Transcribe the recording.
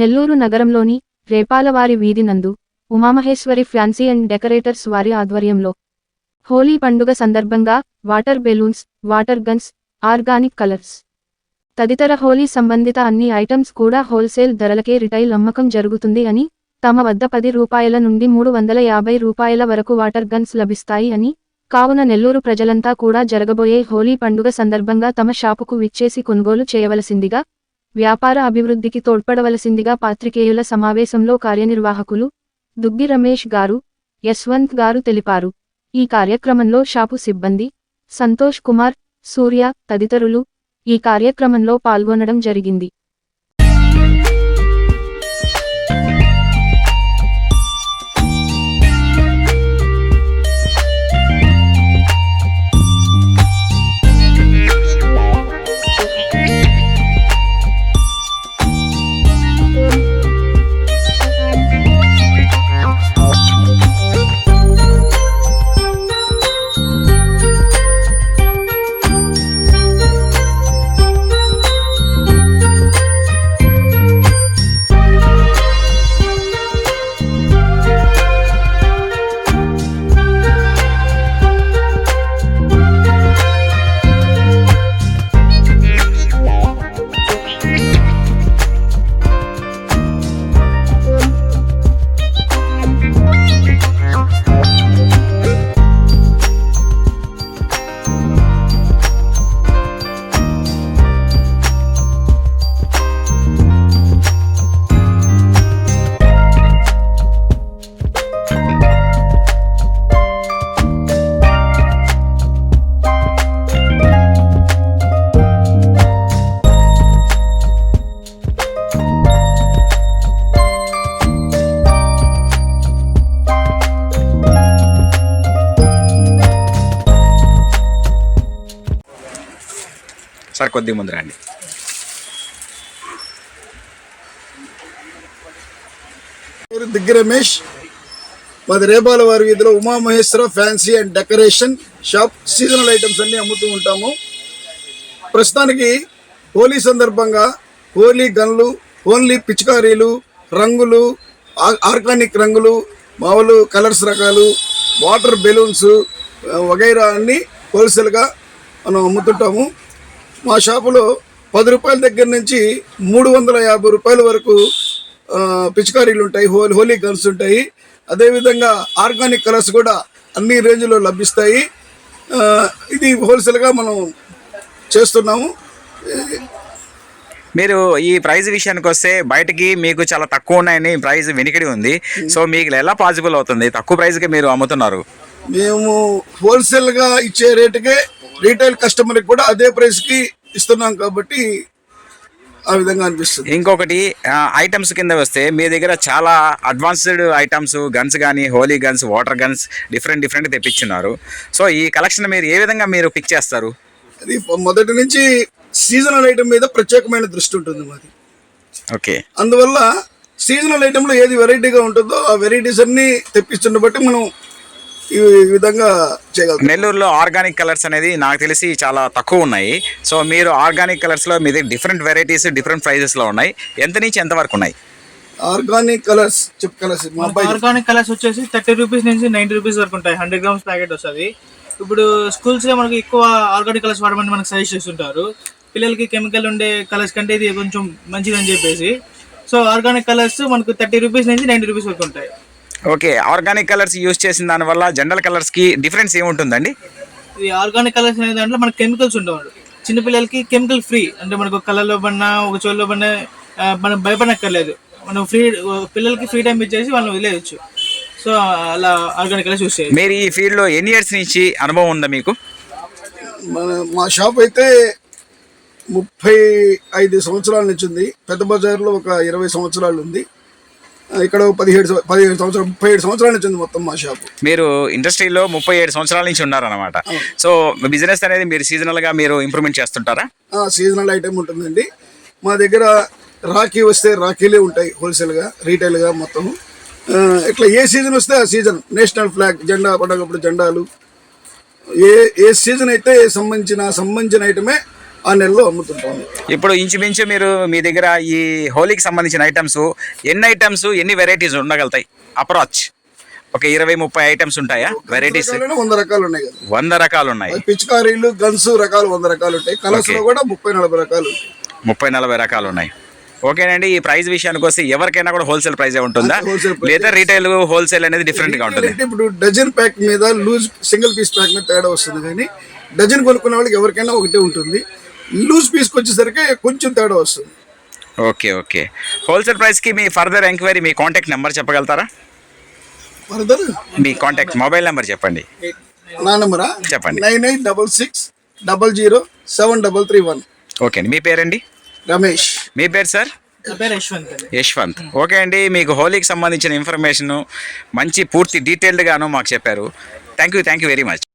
నెల్లూరు నగరంలోని రేపాలవారి వీధి నందు ఉమామహేశ్వరి ఫ్యాన్సీ అండ్ డెకరేటర్స్ వారి ఆధ్వర్యంలో హోలీ పండుగ సందర్భంగా water balloons water guns organic colours తదితర హోలీ సంబంధిత అన్ని ఐటమ్స్ కూడా హోల్సేల్ ధరలకే రిటైల్ అమ్మకం జరుగుతుంది అని తమ వద్ద పది రూపాయల నుండి మూడు వందల యాభై రూపాయల వరకు వాటర్ గన్స్ లభిస్తాయి అని కావున నెల్లూరు ప్రజలంతా కూడా జరగబోయే హోలీ పండుగ సందర్భంగా తమ షాపుకు విచ్చేసి కొనుగోలు చేయవలసిందిగా వ్యాపార అభివృద్ధికి తోడ్పడవలసిందిగా పాత్రికేయుల సమావేశంలో కార్యనిర్వాహకులు దుగ్గి రమేష్ గారు యశ్వంత్ గారు తెలిపారు. ఈ కార్యక్రమంలో షాపు సిబ్బంది సంతోష్ కుమార్ సూర్య తదితరులు ఈ కార్యక్రమంలో పాల్గొనడం జరిగింది. సార్ కొద్ది ముందు రండి. పేరు దిగ్గి రమేష్. మాది రేపాల వారి వీధిలో Umamaheswara fancy and decoration shop. Seasonal items అన్ని అమ్ముతూ ఉంటాము. ప్రస్తుతానికి హోలీ సందర్భంగా హోలీ గన్లు ఓన్లీ పిచికారీలు రంగులు ఆర్గానిక్ రంగులు మామూలు కలర్స్ రకాలు వాటర్ బెలూన్స్ వగైరా అన్నీ హోల్సేల్గా మనం అమ్ముతుంటాము. మా షాపులో పది రూపాయల దగ్గర నుంచి మూడు వందల యాభై రూపాయల వరకు పిచికారీలు ఉంటాయి హోలీ హోలీ గన్స్ ఉంటాయి. అదేవిధంగా ఆర్గానిక్ కలర్స్ కూడా అన్ని రేంజ్లో లభిస్తాయి. ఇది హోల్సేల్గా మనం చేస్తున్నాము. మీరు ఈ ప్రైస్ విషయానికి వస్తే బయటకి మీకు చాలా తక్కువ ఉన్నాయని ప్రైస్ వెనుకడి ఉంది. సో మీకు ఎలా పాసిబుల్ అవుతుంది? తక్కువ ప్రైస్కి మీరు అమ్ముతున్నారు? మేము హోల్సేల్గా ఇచ్చే రేటుకే రీటైల్ కస్టమర్కి కూడా అదే ప్రైస్కి ఇస్తున్నాం కాబట్టి ఆ విధంగా అనిపిస్తుంది. ఇంకొకటి ఐటమ్స్ కింద వస్తే మీ దగ్గర చాలా అడ్వాన్స్డ్ ఐటమ్స్ గన్స్ కానీ Holi guns water guns different different తెప్పించున్నారు. So ఈ కలెక్షన్ మీరు ఏ విధంగా మీరు పిక్ చేస్తారు? అది మొదటి నుంచి సీజనల్ ఐటమ్ మీద ప్రత్యేకమైన దృష్టి ఉంటుంది మాది. ఓకే. అందువల్ల సీజనల్ ఐటెంలో ఏది వెరైటీగా ఉంటుందో ఆ వెరైటీస్ అన్ని తెప్పిస్తున్న బట్టి మనం ఈ విధంగా చేయగలుగుతాం నెల్లూరులో ఆర్గానిక్ కలర్స్ అనేది నాకు తెలిసి చాలా తక్కువ ఉన్నాయి. సో మీరు ఆర్గానిక్ కలర్స్లో మీ దగ్గర డిఫరెంట్ వెరైటీస్ డిఫరెంట్ ప్రైజెస్లో ఉన్నాయి. ఎంత నుంచి ఎంత వరకు ఉన్నాయి? Organic colours cheap colours organic colours వచ్చేసి థర్టీ రూపీస్ నుంచి నైన్టీ రూపీస్ వరకు ఉంటాయి. హండ్రెడ్ గ్రామ్స్ ప్యాకెట్ వస్తుంది. ఇప్పుడు స్కూల్స్లో మనకి ఎక్కువ ఆర్గానిక్ కలర్స్ వాడమని మనకు సజెస్ట్ చేస్తుంటారు. పిల్లలకి కెమికల్ ఉండే కలర్స్ కంటే ఇది కొంచెం మంచిదని చెప్పేసి. సో ఆర్గానిక్ కలర్స్ మనకు థర్టీ రూపీస్ నుంచి నైన్టీ రూపీస్ వరకు ఉంటాయి. ఓకే ఆర్గానిక్ కలర్స్ యూస్ చేసిన దానివల్ల జనరల్ కలర్స్కి డిఫరెన్స్ ఏముంటుందండి? ఇది ఆర్గానిక్ కలర్స్ అనే దాంట్లో మనకి కెమికల్స్ ఉండవు చిన్నపిల్లలకి కెమికల్ ఫ్రీ. అంటే మనకు కలర్లో పడినా ఒక చోల్లో పడినా మనం భయపడక్కర్లేదు మనం ఫ్రీ పిల్లలకి ఫ్రీ టైం ఇచ్చేసి వాళ్ళని వదిలేయచ్చు. సో అలా ఆర్గానిక్ కలర్స్ యూస్ చేయాలి మీరు ఈ ఫీల్డ్లో ఎన్ని ఇయర్స్ నుంచి అనుభవం ఉందా మీకు? మన మా షాప్ అయితే ముప్పై ఐదు సంవత్సరాల నుంచి ఉంది. పెద్ద బజార్లో ఒక ఇరవై సంవత్సరాలు ఉంది. ఇక్కడ పదిహేడు పదిహేడు సంవత్సరాలు ముప్పై ఏడు సంవత్సరాల నుంచి ఉంది మొత్తం మా షాపు. మీరు ఇండస్ట్రీలో ముప్పై ఏడు సంవత్సరాల నుంచి ఉన్నారన్నమాట. సో బిజినెస్ అనేది మీరు సీజనల్గా మీరు ఇంప్రూవ్మెంట్ చేస్తుంటారా? సీజనల్ ఐటమ్ ఉంటుందండి. మా దగ్గర రాఖీ వస్తే రాఖీలే ఉంటాయి హోల్సేల్గా రీటైల్గా మొత్తం. ఇట్లా ఏ సీజన్ వస్తే ఆ సీజన్ నేషనల్ ఫ్లాగ్ జెండా పండగప్పుడు జెండాలు. ఏ ఏ సీజన్ అయితే సంబంధించిన సంబంధించిన ఐటమే ఆ నెలలో అమ్ముతుంటాము. ఇప్పుడు ఇంచుమించు మీరు మీ దగ్గర ఈ హోలీకి సంబంధించిన ఐటమ్స్ ఎన్ని ఐటమ్స్ ఎన్ని వెరైటీస్ ఉండగలుగుతాయి? అప్రాచ్ ఒక ఇరవై ముప్పై ఐటమ్స్ ఉంటాయా? వెరైటీస్ రకాలైన వంద రకాలు ఉన్నాయి కదా. వంద రకాలు ఉన్నాయి. అది పిచికారీలు గన్స్ రకాలు వంద రకాలు ఉంటాయి. కలర్స్లో. కూడా ముప్పై నలభై రకాలు ఉంటాయి. ముప్పై నలభై రకాలు ఉన్నాయి. ఓకేనండి ఈ ప్రైస్ విషయానికి వస్తే ఎవరికైనా కూడా హోల్సేల్ ప్రైస్ ఉంటుందా? అంతే, wholesale price. లేదా రీటైల్ హోల్సేల్ అనేది డిఫరెంట్గా ఉంటుంది? అంటే ఇప్పుడు డజన్ ప్యాక్ మీద లూజ్ సింగిల్ పీస్ ప్యాక్ మీద తేడా వస్తుంది. కానీ డజన్ కొనుక్కునే వాళ్ళకి ఎవరికైనా ఒకటే ఉంటుంది. లూజ్ పీస్కి వచ్చేసరికి కొంచెం తేడా వస్తుంది. Okay okay. హోల్సేల్ ప్రైస్కి మీ ఫర్దర్ ఎంక్వైరీ మీ కాంటాక్ట్ నెంబర్ చెప్పగలుగుతారా? ఫర్దర్? మీ కాంటాక్ట్ మొబైల్ నెంబర్ చెప్పండి. నా నెంబరా? చెప్పండి. Nine eight double six double zero seven double three one. Okay అండి. మీ పేరండి? రమేష్. మీ పేరు సార్? నా పేరు యశ్వంత్ అండి. యశ్వంత్. ఓకే అండి. మీకు హోలీకి సంబంధించిన ఇన్ఫర్మేషన్ మంచి పూర్తి డీటెయిల్డ్గాను మాకు చెప్పారు. Thank you thank you very much.